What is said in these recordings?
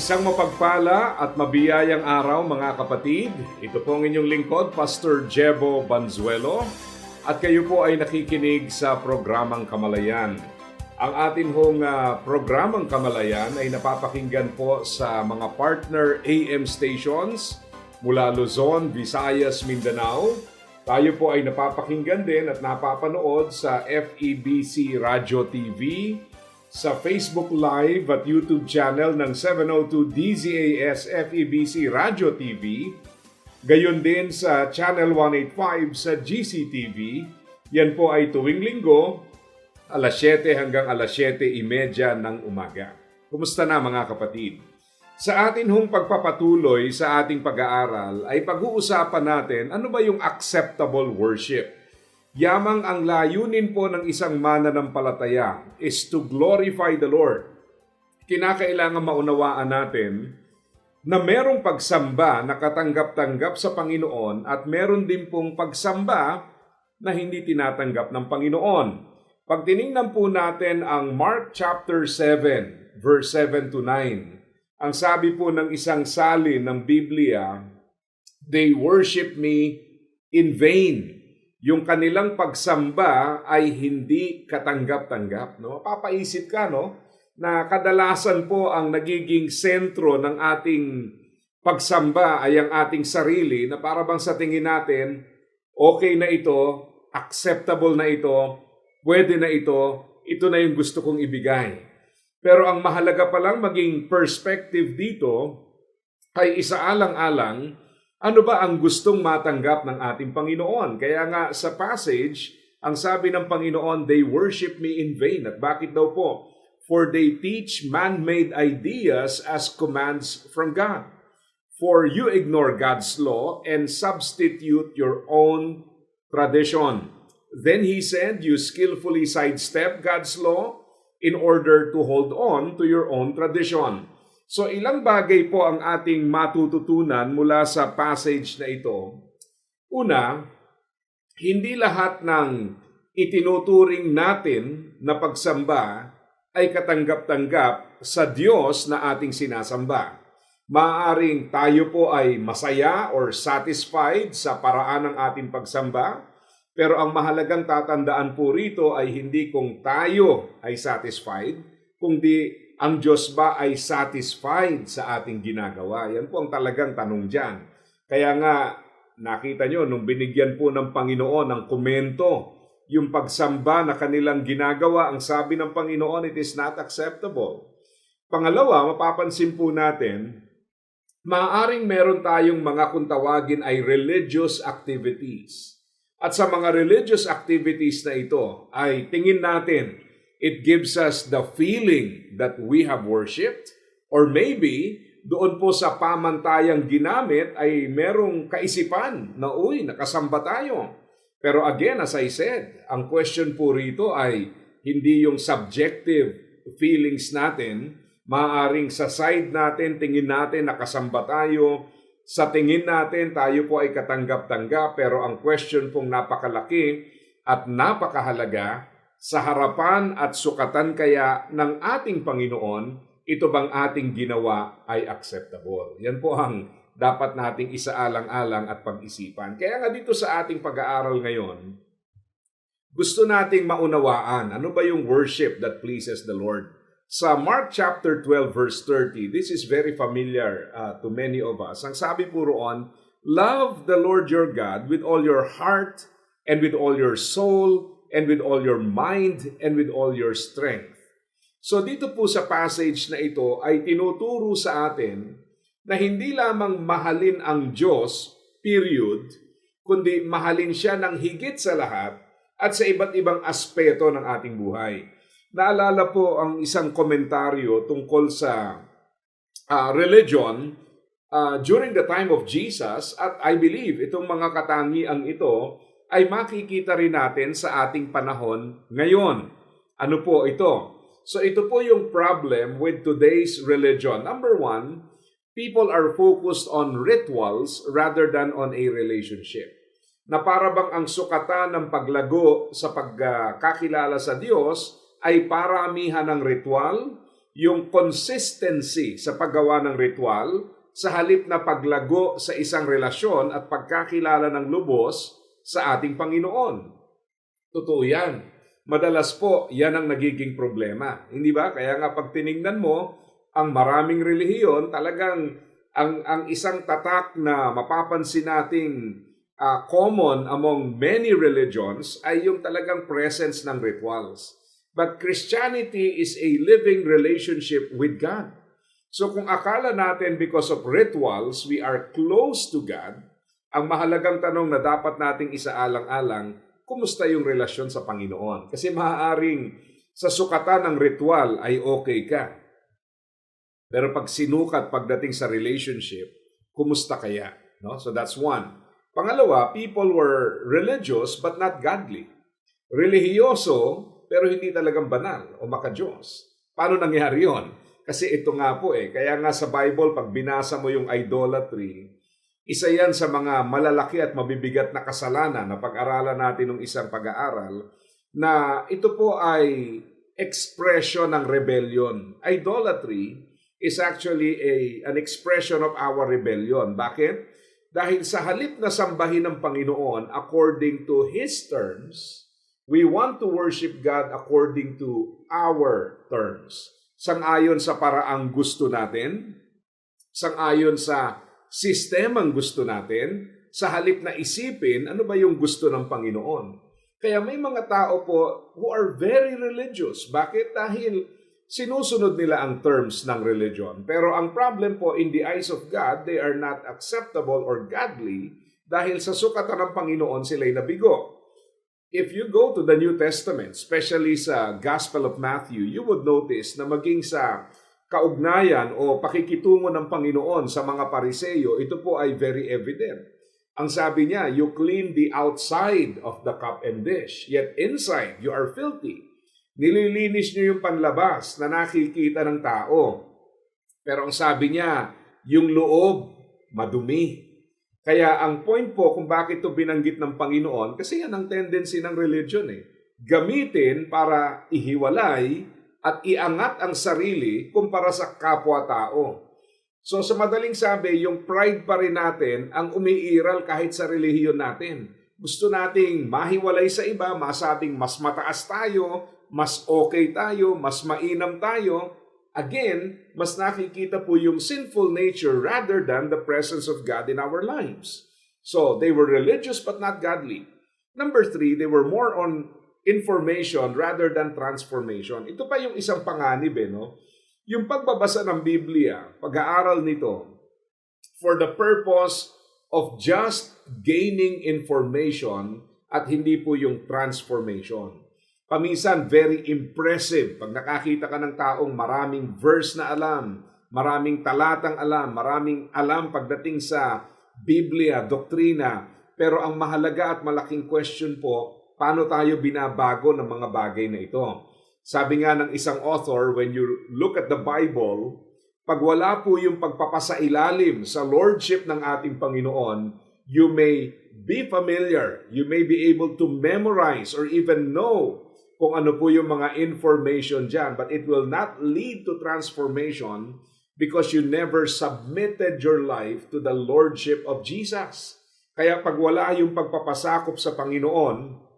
Isang mapagpala at mabiyayang araw mga kapatid. Ito po ang inyong lingkod, Pastor Jebo Banzuelo. At kayo po ay nakikinig sa programang Kamalayan. Ang atin hong ah, programang Kamalayan ay napapakinggan po sa mga partner AM stations mula Luzon, Visayas, Mindanao. Tayo po ay napapakinggan din at napapanood sa FEBC Radio TV, sa Facebook Live at YouTube channel ng 702 DZAS FEBC Radio TV, gayon din sa Channel 185 sa GCTV. Yan po ay tuwing linggo, alas 7 hanggang alas 7.30 ng umaga. Kumusta na mga kapatid? Sa atin hong pagpapatuloy sa ating pag-aaral ay pag-uusapan natin ano ba yung acceptable worship. Yamang ang layunin po ng isang mananampalataya is to glorify the Lord. Kinakailangan maunawaan natin na merong pagsamba na katanggap-tanggap sa Panginoon at meron din pong pagsamba na hindi tinatanggap ng Panginoon. Pag tiningnan po natin ang Mark chapter 7 verse 7 to 9, ang sabi po ng isang salin ng Biblia, they worship me in vain yung kanilang pagsamba ay hindi katanggap-tanggap. No? Papaisip ka no, na kadalasan po ang nagiging sentro ng ating pagsamba ay ang ating sarili na para bang sa tingin natin, okay na ito, acceptable na ito, pwede na ito, ito na yung gusto kong ibigay. Pero ang mahalaga pa lang maging perspective dito ay isaalang-alang ano ba ang gustong matanggap ng ating Panginoon? Kaya nga sa passage, ang sabi ng Panginoon, they worship me in vain. At bakit daw po? For they teach man-made ideas as commands from God. For you ignore God's law and substitute your own tradition. Then he said, you skillfully sidestep God's law in order to hold on to your own tradition. So ilang bagay po ang ating matututunan mula sa passage na ito. Una, hindi lahat ng itinuturing natin na pagsamba ay katanggap-tanggap sa Diyos na ating sinasamba. Maaring tayo po ay masaya or satisfied sa paraan ng ating pagsamba, pero ang mahalagang tatandaan po rito ay hindi kung tayo ay satisfied, kundi ang Diyos ba ay satisfied sa ating ginagawa? Yan po ang talagang tanong dyan. Kaya nga, nakita nyo, nung binigyan po ng Panginoon ng komento, yung pagsamba na kanilang ginagawa, ang sabi ng Panginoon, it is not acceptable. Pangalawa, mapapansin po natin, maaaring meron tayong mga kung tawagin ay religious activities. At sa mga religious activities na ito, ay tingin natin, it gives us the feeling that we have worshipped or maybe doon po sa pamantayang ginamit ay merong kaisipan na uy, nakasamba tayo. Pero again, as I said, ang question po rito ay hindi yung subjective feelings natin, maaring sa side natin, tingin natin nakasamba tayo, sa tingin natin tayo po ay katanggap-tanggap, pero ang question pong napakalaki at napakahalaga, sa harapan at sukatan kaya ng ating Panginoon, ito bang ating ginawa ay acceptable? Yan po ang dapat nating isaalang-alang at pag-isipan. Kaya nga dito sa ating pag-aaral ngayon, gusto nating maunawaan ano ba yung worship that pleases the Lord. Sa Mark chapter 12 verse 30, this is very familiar uh, to many of us. Ang sabi po roon, Love the Lord your God with all your heart and with all your soul and with all your mind and with all your strength. So dito po sa passage na ito ay tinuturo sa atin na hindi lamang mahalin ang Diyos, period, kundi mahalin siya ng higit sa lahat at sa iba't ibang aspeto ng ating buhay. Naalala po ang isang komentaryo tungkol sa ah, religion ah, during the time of Jesus at I believe itong mga katangiang ito ay makikita rin natin sa ating panahon ngayon. Ano po ito? So ito po yung problem with today's religion. Number one, people are focused on rituals rather than on a relationship. Na para bang ang sukatan ng paglago sa pagkakilala sa Diyos ay paramihan ng ritual, yung consistency sa paggawa ng ritual, sa halip na paglago sa isang relasyon at pagkakilala ng lubos sa ating Panginoon. Totoo yan. Madalas po, yan ang nagiging problema. Hindi ba? Kaya nga pag tiningnan mo, ang maraming relihiyon, talagang ang, ang isang tatak na mapapansin nating ah, common among many religions ay yung talagang presence ng rituals. But Christianity is a living relationship with God. So kung akala natin because of rituals, we are close to God, ang mahalagang tanong na dapat nating isaalang-alang, kumusta yung relasyon sa Panginoon? Kasi maaaring sa sukatan ng ritual ay okay ka. Pero pag sinukat pagdating sa relationship, kumusta kaya? No? So that's one. Pangalawa, people were religious but not godly. Relihiyoso pero hindi talagang banal o makajos. Paano nangyari yon? Kasi ito nga po eh, kaya nga sa Bible, pag binasa mo yung idolatry, isa yan sa mga malalaki at mabibigat na kasalanan na pag-aralan natin ng isang pag-aaral, na ito po ay expression ng rebellion. Idolatry is actually a, an expression of our rebellion. Bakit? Dahil sa halip na sambahin ng Panginoon according to His terms, we want to worship God according to our terms. Sang-ayon sa paraang gusto natin, sang-ayon sa sistemang gusto natin, sa halip na isipin ano ba yung gusto ng Panginoon. Kaya may mga tao po who are very religious. Bakit? Dahil sinusunod nila ang terms ng religion. Pero ang problem po, in the eyes of God, they are not acceptable or godly dahil sa sukatan ng Panginoon sila'y nabigo. If you go to the New Testament, especially sa Gospel of Matthew, you would notice na maging sa kaugnayan o pakikitungo ng Panginoon sa mga pariseyo, ito po ay very evident. Ang sabi niya, you clean the outside of the cup and dish, yet inside you are filthy. Nililinis niyo yung panlabas na nakikita ng tao. Pero ang sabi niya, yung loob, madumi. Kaya ang point po kung bakit ito binanggit ng Panginoon, kasi yan ang tendency ng religion eh. Gamitin para ihiwalay at iangat ang sarili kumpara sa kapwa-tao. So sa madaling sabi, yung pride pa rin natin ang umiiral kahit sa relihiyon natin. Gusto nating mahiwalay sa iba, masabing mas mataas tayo, mas okay tayo, mas mainam tayo. Again, mas nakikita po yung sinful nature rather than the presence of God in our lives. So, they were religious but not godly. Number three, they were more on information rather than transformation. Ito pa yung isang panganib eh, no? Yung pagbabasa ng Biblia, pag-aaral nito, for the purpose of just gaining information at hindi po yung transformation. Paminsan, very impressive pag nakakita ka ng taong maraming verse na alam, maraming talatang alam, maraming alam pagdating sa Biblia, doktrina. Pero ang mahalaga at malaking question po, paano tayo binabago ng mga bagay na ito? Sabi nga ng isang author, when you look at the Bible, pag wala po yung pagpapasailalim sa lordship ng ating Panginoon, you may be familiar, you may be able to memorize or even know kung ano po yung mga information dyan, but it will not lead to transformation because you never submitted your life to the lordship of Jesus. Kaya pag wala yung pagpapasakop sa Panginoon,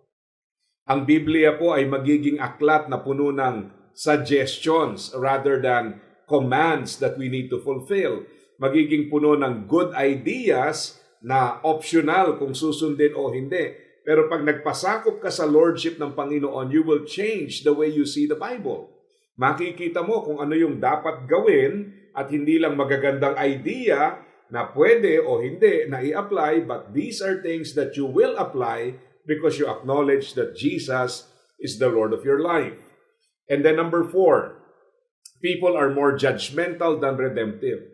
ang Biblia po ay magiging aklat na puno ng suggestions rather than commands that we need to fulfill. Magiging puno ng good ideas na optional kung susundin o hindi. Pero pag nagpasakop ka sa lordship ng Panginoon, you will change the way you see the Bible. Makikita mo kung ano yung dapat gawin at hindi lang magagandang idea na pwede o hindi na i-apply, but these are things that you will apply because you acknowledge that Jesus is the Lord of your life. And then number four, people are more judgmental than redemptive.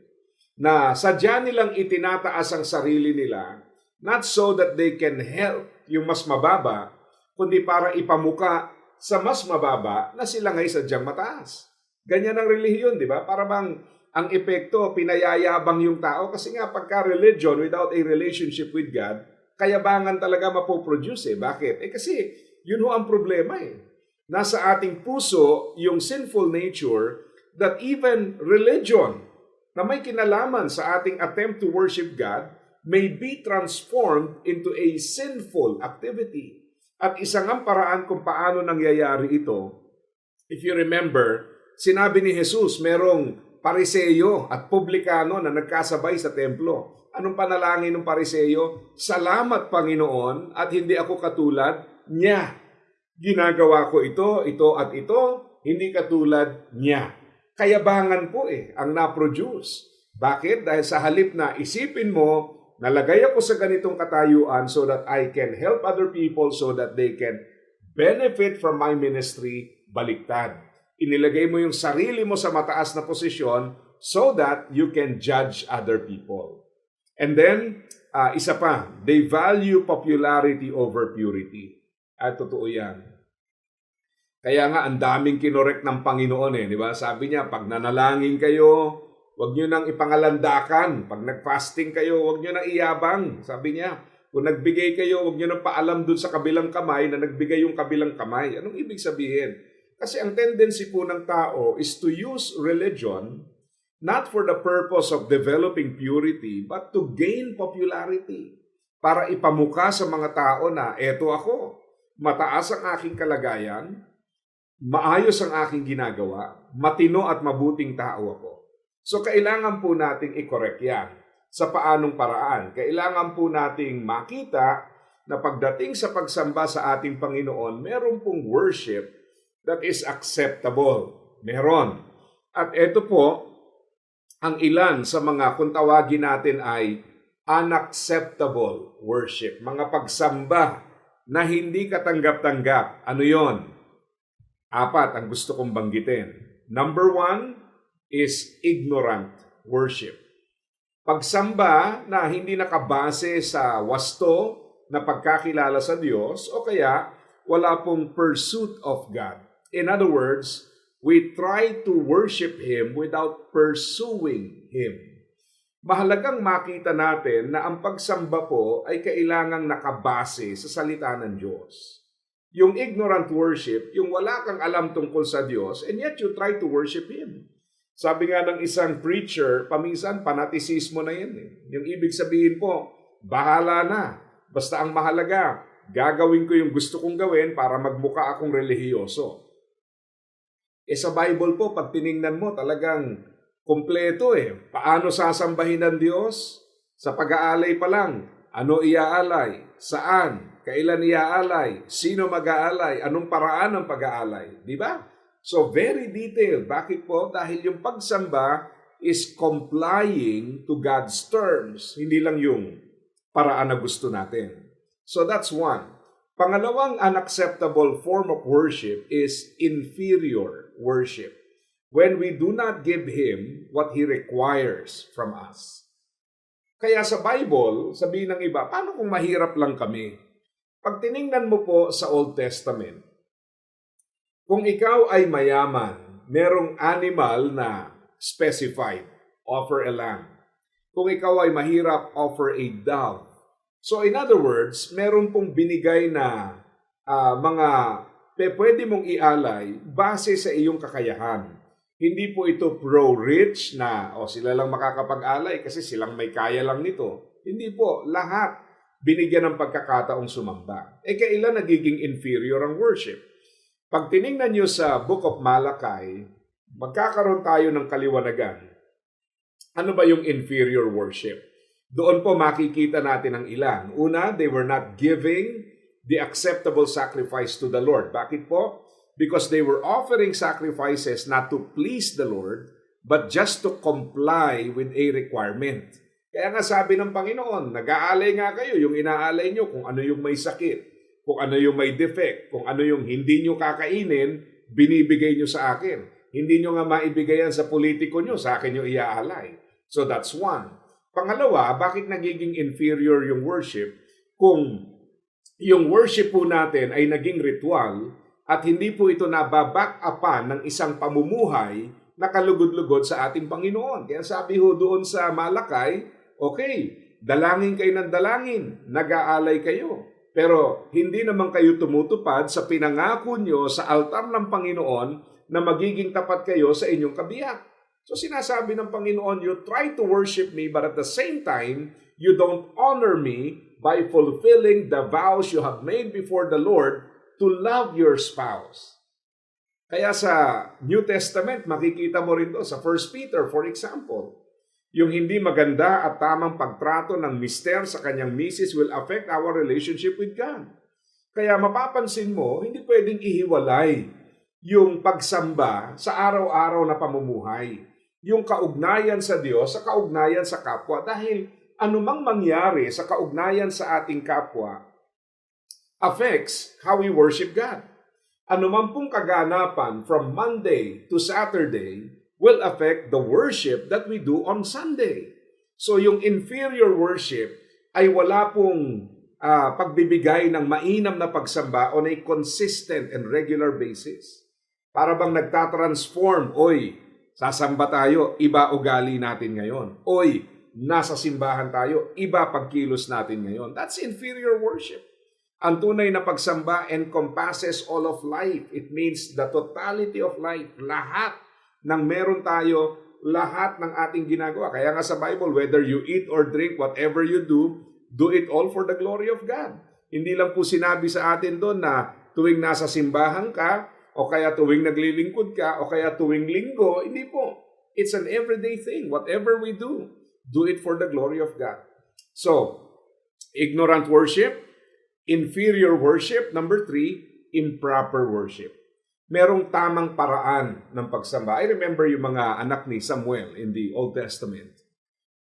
Na sadya nilang itinataas ang sarili nila, not so that they can help yung mas mababa, kundi para ipamuka sa mas mababa na sila ngay sadyang mataas. Ganyan ang relihiyon, di ba? Para bang ang epekto, pinayayabang yung tao kasi nga pagka religion without a relationship with God, kayabangan talaga mapoproduce eh. Bakit? Eh kasi yun ho ang problema eh. Nasa ating puso yung sinful nature that even religion na may kinalaman sa ating attempt to worship God may be transformed into a sinful activity. At isang ang paraan kung paano nangyayari ito, if you remember, sinabi ni Jesus, merong pariseyo at publikano na nagkasabay sa templo. Anong panalangin ng pariseyo? Salamat Panginoon at hindi ako katulad niya. Ginagawa ko ito, ito at ito, hindi katulad niya. Kayabangan po eh ang na-produce. Bakit? Dahil sa halip na isipin mo, nalagay ako sa ganitong katayuan so that I can help other people so that they can benefit from my ministry, baliktad. Inilagay mo yung sarili mo sa mataas na posisyon so that you can judge other people. And then, uh, isa pa, they value popularity over purity. At totoo yan. Kaya nga, ang daming kinorek ng Panginoon eh, di ba? Sabi niya, pag nanalangin kayo, Huwag nyo nang ipangalandakan. Pag nag-fasting kayo, huwag nyo nang iyabang. Sabi niya, kung nagbigay kayo, huwag nyo nang paalam dun sa kabilang kamay na nagbigay yung kabilang kamay. Anong ibig sabihin? Kasi ang tendency po ng tao is to use religion not for the purpose of developing purity, but to gain popularity. Para ipamuka sa mga tao na, eto ako, mataas ang aking kalagayan, maayos ang aking ginagawa, matino at mabuting tao ako. So kailangan po nating i-correct yan. Sa paanong paraan? Kailangan po nating makita na pagdating sa pagsamba sa ating Panginoon, meron pong worship that is acceptable. Meron. At ito po, ang ilan sa mga kung tawagin natin ay unacceptable worship. Mga pagsamba na hindi katanggap-tanggap. Ano yon? Apat ang gusto kong banggitin. Number one, is ignorant worship. Pagsamba na hindi nakabase sa wasto na pagkakilala sa Diyos o kaya wala pong pursuit of God. In other words, we try to worship Him without pursuing Him. Mahalagang makita natin na ang pagsamba po ay kailangang nakabase sa salita ng Diyos. Yung ignorant worship, yung wala kang alam tungkol sa Diyos, and yet you try to worship Him. Sabi nga ng isang preacher, paminsan panatisismo na yan. Eh. Yung ibig sabihin po, bahala na. Basta ang mahalaga, gagawin ko yung gusto kong gawin para magmuka akong relihiyoso. Eh sa Bible po, pag tiningnan mo, talagang kompleto eh. Paano sasambahin ng Diyos? Sa pag-aalay pa lang, ano iaalay? Saan? Kailan iaalay? Sino mag-aalay? Anong paraan ng pag-aalay? Di ba? So very detailed. Bakit po? Dahil yung pagsamba is complying to God's terms. Hindi lang yung paraan na gusto natin. So that's one. Pangalawang unacceptable form of worship is inferior worship. When we do not give Him what He requires from us. Kaya sa Bible, sabihin ng iba, paano kung mahirap lang kami? Pag tiningnan mo po sa Old Testament, kung ikaw ay mayaman, merong animal na specified, offer a lamb. Kung ikaw ay mahirap, offer a dove. So in other words, meron pong binigay na uh, mga pe, pwede mong ialay base sa iyong kakayahan. Hindi po ito pro-rich na o sila lang makakapag-alay kasi silang may kaya lang nito. Hindi po, lahat binigyan ng pagkakataong sumamba. Eh kailan nagiging inferior ang worship? Pag tiningnan nyo sa Book of Malachi, magkakaroon tayo ng kaliwanagan. Ano ba yung inferior worship? Doon po makikita natin ang ilan. Una, they were not giving the acceptable sacrifice to the Lord. Bakit po? Because they were offering sacrifices not to please the Lord, but just to comply with a requirement. Kaya nga sabi ng Panginoon, nag-aalay nga kayo, yung inaalay nyo kung ano yung may sakit kung ano yung may defect, kung ano yung hindi nyo kakainin, binibigay nyo sa akin. Hindi nyo nga maibigay sa politiko nyo, sa akin nyo iaalay. So that's one. Pangalawa, bakit nagiging inferior yung worship? Kung yung worship po natin ay naging ritual at hindi po ito nababack upan ng isang pamumuhay na kalugod-lugod sa ating Panginoon. Kaya sabi ho doon sa Malakay, okay, dalangin kayo ng dalangin, nag-aalay kayo. Pero hindi naman kayo tumutupad sa pinangako nyo sa altar ng Panginoon na magiging tapat kayo sa inyong kabiyak. So sinasabi ng Panginoon, you try to worship me but at the same time, you don't honor me by fulfilling the vows you have made before the Lord to love your spouse. Kaya sa New Testament, makikita mo rin to sa 1 Peter, for example. Yung hindi maganda at tamang pagtrato ng mister sa kanyang misis will affect our relationship with God. Kaya mapapansin mo, hindi pwedeng ihiwalay yung pagsamba sa araw-araw na pamumuhay. Yung kaugnayan sa Diyos sa kaugnayan sa kapwa. Dahil anumang mangyari sa kaugnayan sa ating kapwa affects how we worship God. Anuman pong kaganapan from Monday to Saturday will affect the worship that we do on Sunday. So yung inferior worship ay wala pong ah, pagbibigay ng mainam na pagsamba on a consistent and regular basis. Para bang nagtatransform, oy, sasamba tayo, iba ugali natin ngayon. Oy, nasa simbahan tayo, iba pagkilos natin ngayon. That's inferior worship. Ang tunay na pagsamba encompasses all of life. It means the totality of life. Lahat ng meron tayo, lahat ng ating ginagawa. Kaya nga sa Bible, whether you eat or drink, whatever you do, do it all for the glory of God. Hindi lang po sinabi sa atin doon na tuwing nasa simbahan ka, o kaya tuwing naglilingkod ka, o kaya tuwing linggo. Hindi po. It's an everyday thing. Whatever we do, do it for the glory of God. So, ignorant worship, inferior worship. Number three, improper worship. Merong tamang paraan ng pagsamba. I remember yung mga anak ni Samuel in the Old Testament.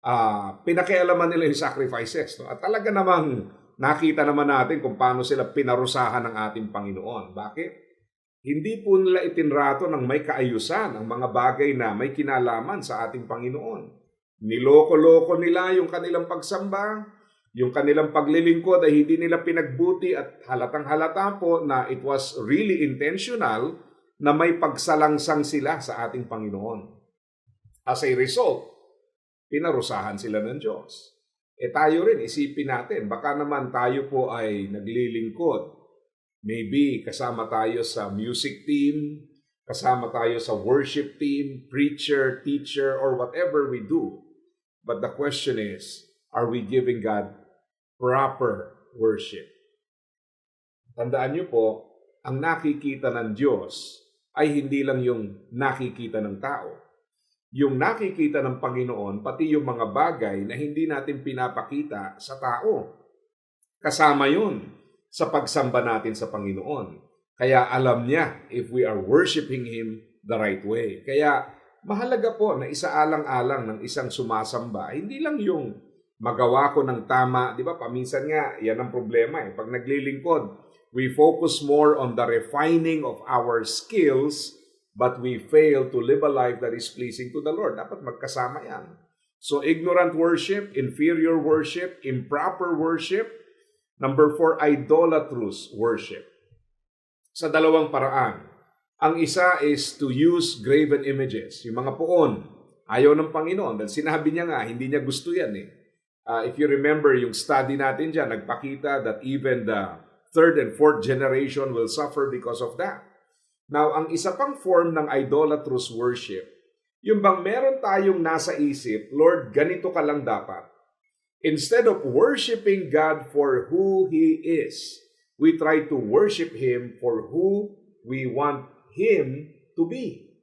Ah, pinakialaman nila yung sacrifices. No? At talaga namang nakita naman natin kung paano sila pinarusahan ng ating Panginoon. Bakit? Hindi po nila itinrato ng may kaayusan ang mga bagay na may kinalaman sa ating Panginoon. Niloko-loko nila yung kanilang pagsamba, yung kanilang paglilingkod ay hindi nila pinagbuti at halatang halata po na it was really intentional na may pagsalangsang sila sa ating Panginoon. As a result, pinarusahan sila ng Diyos. E tayo rin, isipin natin, baka naman tayo po ay naglilingkod. Maybe kasama tayo sa music team, kasama tayo sa worship team, preacher, teacher, or whatever we do. But the question is, are we giving God proper worship? Tandaan niyo po, ang nakikita ng Diyos ay hindi lang yung nakikita ng tao. Yung nakikita ng Panginoon, pati yung mga bagay na hindi natin pinapakita sa tao. Kasama yun sa pagsamba natin sa Panginoon. Kaya alam niya if we are worshiping Him the right way. Kaya mahalaga po na isaalang-alang ng isang sumasamba, hindi lang yung magawa ko ng tama, di ba? Paminsan nga, yan ang problema eh. Pag naglilingkod, we focus more on the refining of our skills, but we fail to live a life that is pleasing to the Lord. Dapat magkasama yan. So, ignorant worship, inferior worship, improper worship. Number four, idolatrous worship. Sa dalawang paraan. Ang isa is to use graven images, yung mga poon. Ayaw ng Panginoon. Dahil sinabi niya nga, hindi niya gusto yan eh. Uh, if you remember yung study natin dyan, nagpakita that even the third and fourth generation will suffer because of that. Now, ang isa pang form ng idolatrous worship, yung bang meron tayong nasa isip, Lord, ganito ka lang dapat. Instead of worshiping God for who He is, we try to worship Him for who we want Him to be.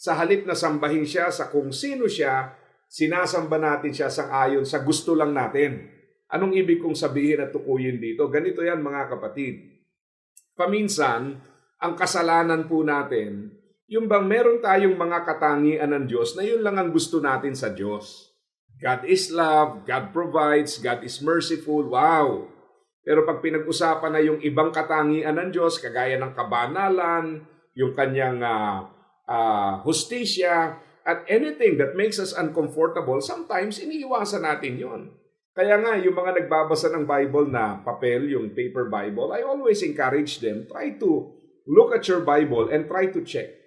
Sa halip na sambahin siya sa kung sino siya, sinasamba natin siya sang ayon sa gusto lang natin. Anong ibig kong sabihin at tukuyin dito? Ganito yan mga kapatid. Paminsan, ang kasalanan po natin, yung bang meron tayong mga katangian ng Diyos na yun lang ang gusto natin sa Diyos. God is love, God provides, God is merciful, wow! Pero pag pinag-usapan na yung ibang katangian ng Diyos, kagaya ng kabanalan, yung kanyang ah, ah, hustisya, at anything that makes us uncomfortable, sometimes iniiwasan natin yon. Kaya nga, yung mga nagbabasa ng Bible na papel, yung paper Bible, I always encourage them, try to look at your Bible and try to check.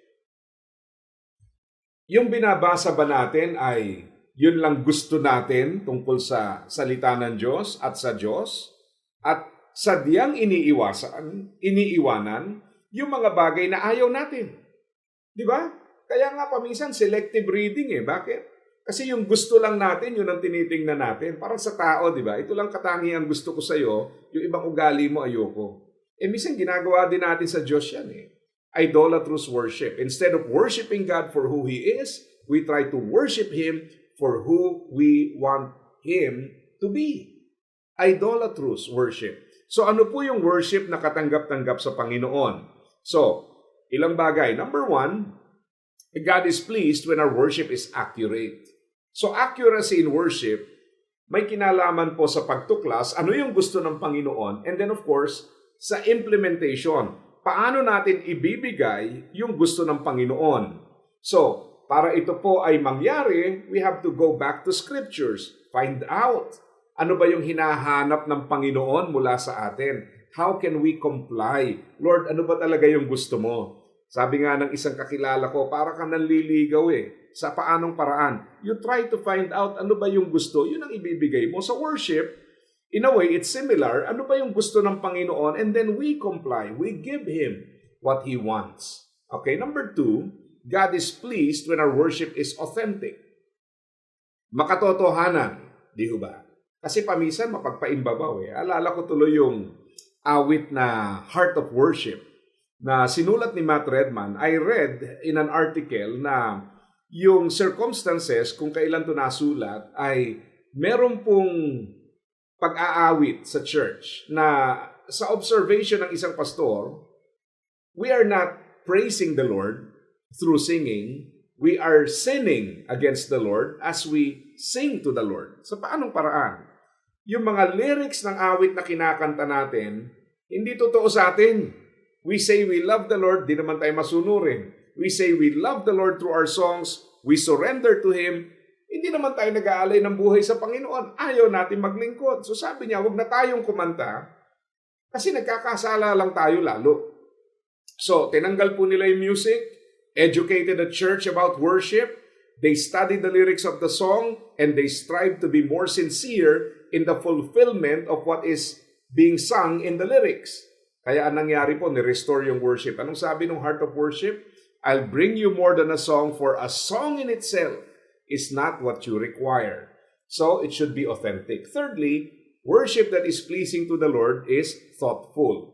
Yung binabasa ba natin ay yun lang gusto natin tungkol sa salita ng Diyos at sa Diyos? At sadyang iniiwasan, iniiwanan yung mga bagay na ayaw natin. Di ba? Kaya nga paminsan selective reading eh. Bakit? Kasi yung gusto lang natin, yun ang tinitingnan natin. Parang sa tao, di ba? Ito lang katangi ang gusto ko sa'yo, yung ibang ugali mo ayoko. Eh, minsan ginagawa din natin sa Diyos yan eh. Idolatrous worship. Instead of worshiping God for who He is, we try to worship Him for who we want Him to be. Idolatrous worship. So ano po yung worship na katanggap-tanggap sa Panginoon? So, ilang bagay. Number one, God is pleased when our worship is accurate. So accuracy in worship, may kinalaman po sa pagtuklas, ano yung gusto ng Panginoon, and then of course, sa implementation, paano natin ibibigay yung gusto ng Panginoon. So, para ito po ay mangyari, we have to go back to scriptures, find out ano ba yung hinahanap ng Panginoon mula sa atin. How can we comply? Lord, ano ba talaga yung gusto mo? Sabi nga ng isang kakilala ko, para kang nanliligaw eh. Sa paanong paraan? You try to find out ano ba yung gusto, yun ang ibibigay mo. Sa worship, in a way, it's similar. Ano ba yung gusto ng Panginoon? And then we comply. We give Him what He wants. Okay, number two, God is pleased when our worship is authentic. Makatotohanan, di ba? Kasi pamisan mapagpaimbabaw eh. Alala ko tuloy yung awit na Heart of Worship na sinulat ni Matt Redman, I read in an article na yung circumstances kung kailan to nasulat ay meron pong pag-aawit sa church na sa observation ng isang pastor, we are not praising the Lord through singing, we are sinning against the Lord as we sing to the Lord. Sa paanong paraan? Yung mga lyrics ng awit na kinakanta natin, hindi totoo sa atin. We say we love the Lord, di naman tayo masunurin. We say we love the Lord through our songs, we surrender to Him, hindi naman tayo nag-aalay ng buhay sa Panginoon. Ayaw natin maglingkod. So sabi niya, wag na tayong kumanta kasi nagkakasala lang tayo lalo. So, tinanggal po nila yung music, educated the church about worship, they studied the lyrics of the song, and they strive to be more sincere in the fulfillment of what is being sung in the lyrics. Kaya ang nangyari po, ni-restore yung worship. Anong sabi ng Heart of Worship? I'll bring you more than a song, for a song in itself is not what you require. So, it should be authentic. Thirdly, worship that is pleasing to the Lord is thoughtful.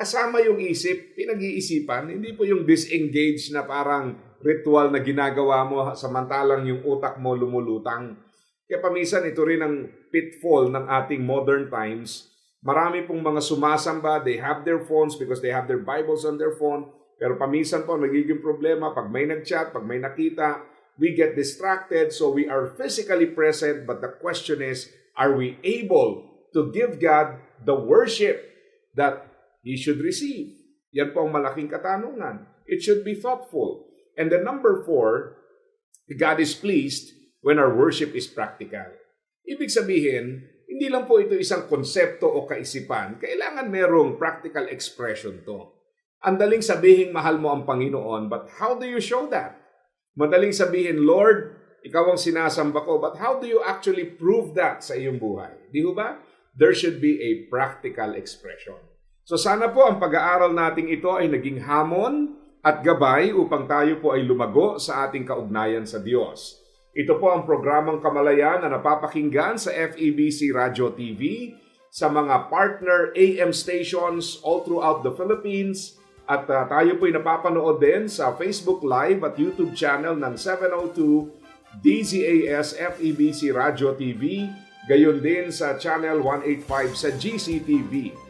Kasama yung isip, pinag-iisipan, hindi po yung disengage na parang ritual na ginagawa mo samantalang yung utak mo lumulutang. Kaya pamisan ito rin ang pitfall ng ating modern times. Marami pong mga sumasamba, they have their phones because they have their Bibles on their phone. Pero paminsan po nagiging problema pag may nag-chat, pag may nakita, we get distracted so we are physically present but the question is, are we able to give God the worship that He should receive? Yan po ang malaking katanungan. It should be thoughtful. And the number four, God is pleased when our worship is practical. Ibig sabihin, hindi lang po ito isang konsepto o kaisipan. Kailangan merong practical expression to. Ang daling sabihin mahal mo ang Panginoon, but how do you show that? Madaling sabihin, Lord, ikaw ang sinasamba ko, but how do you actually prove that sa iyong buhay? Di ba? There should be a practical expression. So sana po ang pag-aaral nating ito ay naging hamon at gabay upang tayo po ay lumago sa ating kaugnayan sa Diyos. Ito po ang programang Kamalayan na napapakinggan sa FEBC Radio TV, sa mga partner AM stations all throughout the Philippines, at uh, tayo po ay napapanood din sa Facebook Live at YouTube channel ng 702 DZAS FEBC Radio TV, gayon din sa channel 185 sa GCTV.